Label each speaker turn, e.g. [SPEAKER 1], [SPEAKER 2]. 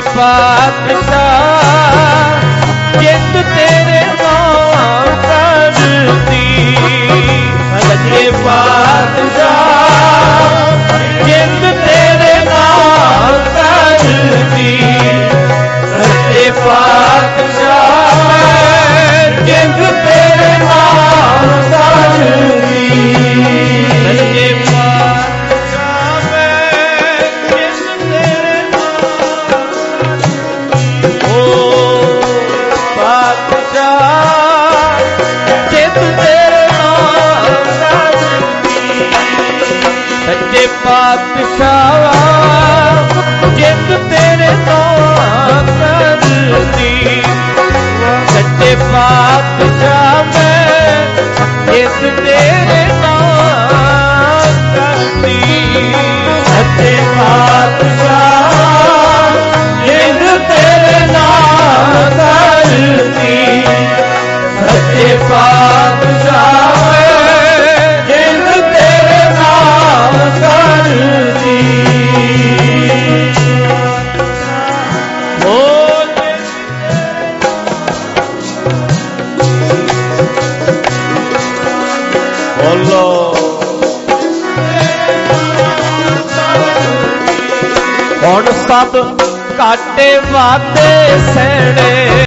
[SPEAKER 1] ਸੱਚੇ ਸੱਚੇ ਪਾਤਸ਼ਾਹ ਜਿੱਤ ਤੇਰੇ ਨਾਮ ਕਰਦੀ ਸੱਚੇ ਪਾਤਸ਼ਾਹ। ਸੱਚੇ ਪਾਤਸ਼ਾਹ ਜਿੰਦ ਤੇਰੇ ਨਾਮ ਕਰਦੀ। ਹੋ ਬੋਲੋ। ਹੁਣ ਸਭ ਕਾਟੇ ਵਾਦੇ ਸਹਿਣੇ।